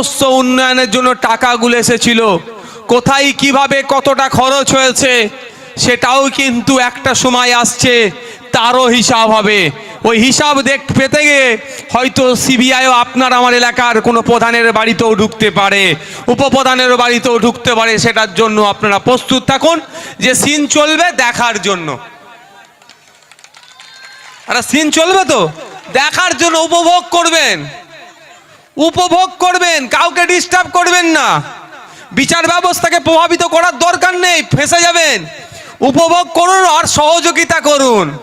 সমস্ত উন্নয়নের জন্য টাকাগুলো এসেছিল। কোথায়, কীভাবে, কতটা খরচ হয়েছে, সেটাও কিন্তু একটা সময় আসছে, তারও হিসাব হবে। ওই হিসাব দেখ, পেতে গিয়ে হয়তো সিবিআইও আপনার আমার এলাকার কোনো প্রধানের বাড়িতেও ঢুকতে পারে। উপপ্রধানের বাড়িতেও ঢুকতে পারে, সেটার জন্য আপনারা প্রস্তুত থাকুন যে সিন চলবে দেখার জন্য। আর, সিন চলবে তো? দেখার জন্য উপভোগ করবেন। উপভোগ করবেন, কাউকে ডিস্টার্ব করবেন না। বিচার ব্যবস্থাকে প্রভাবিত করার দরকার নেই, ফেসে যাবেন। উপভোগ করুন আর সহযোগিতা করুন।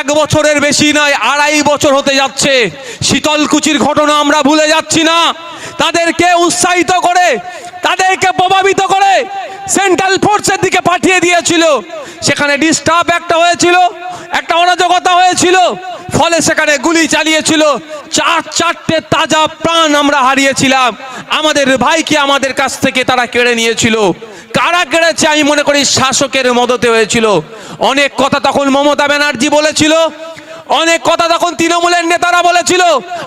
এক বছরের বেশি নয়, আড়াই বছর হতে যাচ্ছে। শীতলকুচির ঘটনা আমরা ভুলে যাচ্ছি না। তাদেরকে উৎসাহিত করে, তাদেরকে প্রভাবিত করে সেন্ট্রাল ফোর্সের দিকে পাঠিয়ে দিয়েছিল। সেখানে ডিস্টার্ব একটা হয়েছিল, একটা অরাজকতা হয়েছিল। ফলে সেখানে গুলি চালিয়েছিল। চার, চারটে তাজা প্রাণ আমরা হারিয়েছিলাম। আমাদের ভাইকে আমাদের কাছ থেকে তারা কেড়ে নিয়েছিল। কারা কেড়েছে আমি মনে করি শাসকের মদতে হয়েছিল। অনেক কথা তখন মমতা ব্যানার্জি বলেছিল। অনেক কথা তখন তৃণমূলের নেতারা বলেছিল।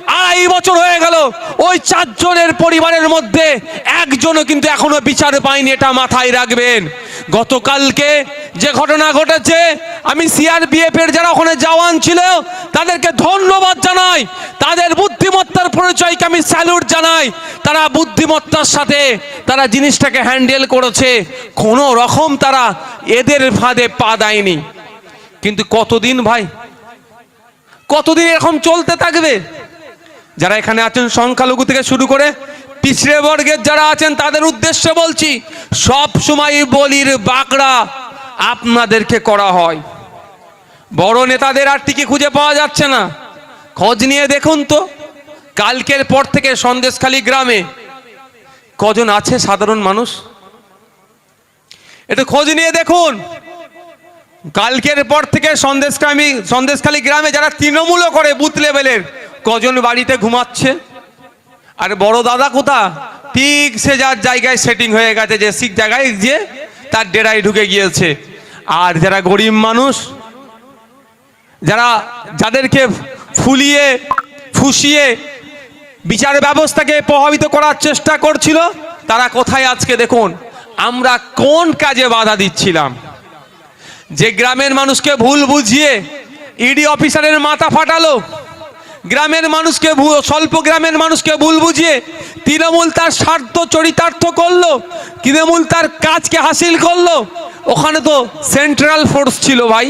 আড়াই বছর হয়ে গেল। ওই চারজনের পরিবারের মধ্যে একজনও কিন্তু এখনও বিচার পায়নি, এটা মাথায় রাখবেন। গতকালকে যে ঘটনা ঘটেছে, আমি সিআরপিএফ এর যারা ওখানে জওয়ান ছিল, তাদেরকে ধন্যবাদ জানাই। তাদের বুদ্ধিমত্তার পরিচয়কে আমি স্যালুট জানাই। তারা বুদ্ধিমত্তার সাথে তারা জিনিসটাকে হ্যান্ডেল করেছে। কোনো রকম তারা এদের ফাঁদে পা দেয়নি। কিন্তু কতদিন ভাই? কতদিন এরকম চলতে থাকবে? যারা এখানে আছেন, সংখ্যালঘু থেকে শুরু করে পিছড়ে বর্গের যারা আছেন, তাদের উদ্দেশ্যে বলছি সব সময় বলির বাকড়া আপনাদেরকে করা হয়। বড় নেতাদের আর টিকে খুঁজে পাওয়া যাচ্ছে না। খোঁজ নিয়ে দেখুন তো, কালকের পর থেকে সন্দেশখালী গ্রামে কজন আছে সাধারণ মানুষ? একটু খোঁজ নিয়ে দেখুন। কালকের পর থেকে সন্দেশকামী সন্দেশখালী গ্রামে যারা তৃণমূলও করে বুথ লেভেলের, কজন বাড়িতে ঘুমাচ্ছে? আর বড় দাদা কোথা? ঠিক সে যার জায়গায় সেটিং হয়ে গেছে, যে ঠিক জায়গায় যে তার ডেরায় ঢুকে গিয়েছে। আর যারা গরিব মানুষ, যারা যাদেরকে ফুলিয়ে, ফুসিয়ে বিচার ব্যবস্থাকে প্রভাবিত করার চেষ্টা করছিল, তারা কোথায় আজকে দেখুন, আমরা কোন কাজে বাধা দিচ্ছিলাম। যে গ্রামের মানুষকে ভুল বুঝিয়ে, ইডি অফিসারের মাথা ফাটালো গ্রামের মানুষকে স্বল্প গ্রামের মানুষকে ভুল বুঝিয়ে তৃণমূল তার স্বার্থ চরিতার্থ করল, তৃণমূল তার কাজকে হাসিল করল। ওখানে তো সেন্ট্রাল ফোর্স ছিল ভাই।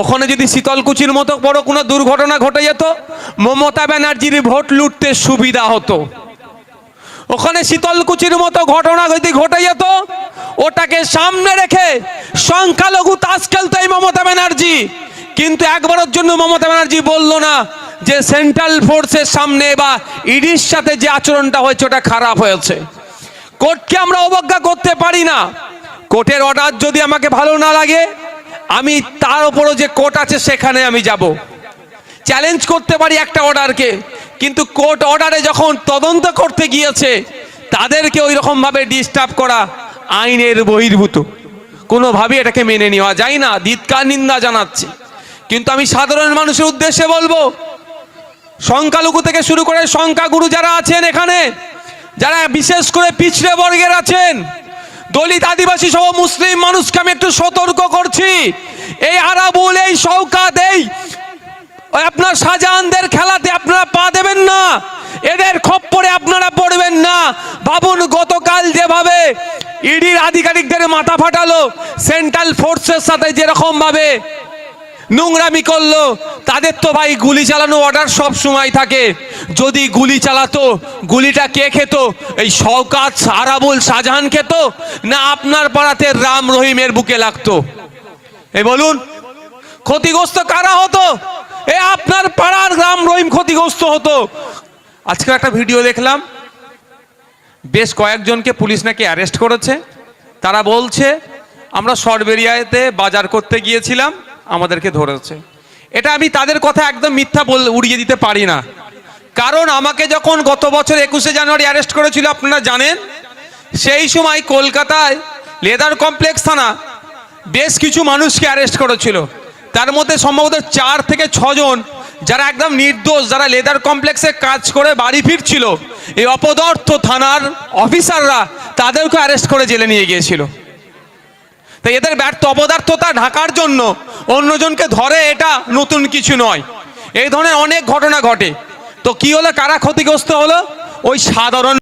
ওখানে যদি শীতলকুচির মতো বড় কোনো দুর্ঘটনা ঘটে যেত, মমতা ব্যানার্জির ভোট লুটতে সুবিধা হতো। ওখানে শীতলকুচির মতো ঘটনা যদি ঘটে যেত, ওটাকে সামনে রেখে সংখ্যালঘু তাস খেলতো এই মমতা ব্যানার্জি। কিন্তু একবারের জন্য মমতা ব্যানার্জি বলল না যে সেন্ট্রাল ফোর্সের সামনে বা ইডির সাথে যে আচরণটা হয়েছে ওটা খারাপ হয়েছে। কোর্টকে আমরা অবজ্ঞা করতে পারি না। কোর্টের অর্ডার যদি আমাকে ভালো না লাগে, আমি তার উপরও যে কোর্ট আছে সেখানে আমি যাব। চ্যালেঞ্জ করতে পারি একটা অর্ডারকে কিন্তু কোর্ট অর্ডারে যখন তদন্ত করতে গিয়েছে, তাদেরকে ওই রকম ভাবে ডিস্টার্ব করা আইনের বহির্ভূত। কোনোভাবেই এটাকে মেনে নেওয়া যায় না। দিতকার নিন্দা জানাচ্ছি। কিন্তু আমি সাধারণ মানুষের উদ্দেশ্যে বলব, সংখ্যালঘু থেকে শুরু করে সংখ্যাগুরু যারা আছেন এখানে, যারা বিশেষ করে পিছড়ে বর্গের আছেন, দলিত আদিবাসী সহ মুসলিম মানুষকে আমি একটু সতর্ক করছি। এই আরাবুল, এই শওকাত, এই আপনার শাহজাহানদের খেলাতে আপনারা পা দেবেন না, এদের খপ্পরে আপনারা পড়বেন না। ভাবুন, গতকাল যেভাবে ইডির আধিকারিকদের মাথা ফাটালো, সেন্ট্রাল ফোর্সের সাথে যেরকম ভাবে নোংরামি করল। তাদের তো ভাই গুলি চালানো অর্ডার সব সময় থাকে। যদি গুলি চালাতো, গুলিটা কে খেত? এই শওকাত সারাবুল শাহজাহান খেত? না আপনার পাড়াতে রাম রহিমের বুকে লাগতো? এই বলুন, ক্ষতিগ্রস্ত কারা হতো? এ আপনার পাড়ার রাম রহিম ক্ষতিগ্রস্ত হতো। আজকে একটা ভিডিও দেখলাম। বেশ কয়েকজনকে পুলিশ নাকি অ্যারেস্ট করেছে। তারা বলছে, আমরা সরবেরিয়াতে বাজার করতে গিয়েছিলাম। আমাদেরকে ধরেছে। এটা আমি তাদের কথা একদম মিথ্যা বল, উড়িয়ে দিতে পারি না। কারণ আমাকে যখন গত বছর একুশে জানুয়ারি অ্যারেস্ট করেছিল, আপনারা জানেন, সেই সময় কলকাতায় লেদার কমপ্লেক্স থানা বেশ কিছু মানুষকে অ্যারেস্ট করেছিল। তার মধ্যে সম্ভবত চার থেকে ছজন যারা একদম নির্দোষ, যারা লেদার কমপ্লেক্সে কাজ করে বাড়ি ফিরছিল, এই অপদার্থ থানার অফিসাররা তাদেরকে অ্যারেস্ট করে জেলে নিয়ে গিয়েছিল। তাই এদের ব্যর্থ অপদার্থতা ঢাকার জন্য অন্যজনকে ধরে এটা নতুন কিছু নয়। এই ধরনের অনেক ঘটনা ঘটে। তো কি হলো? কারা ক্ষতিগ্রস্ত হলো? ওই সাধারণ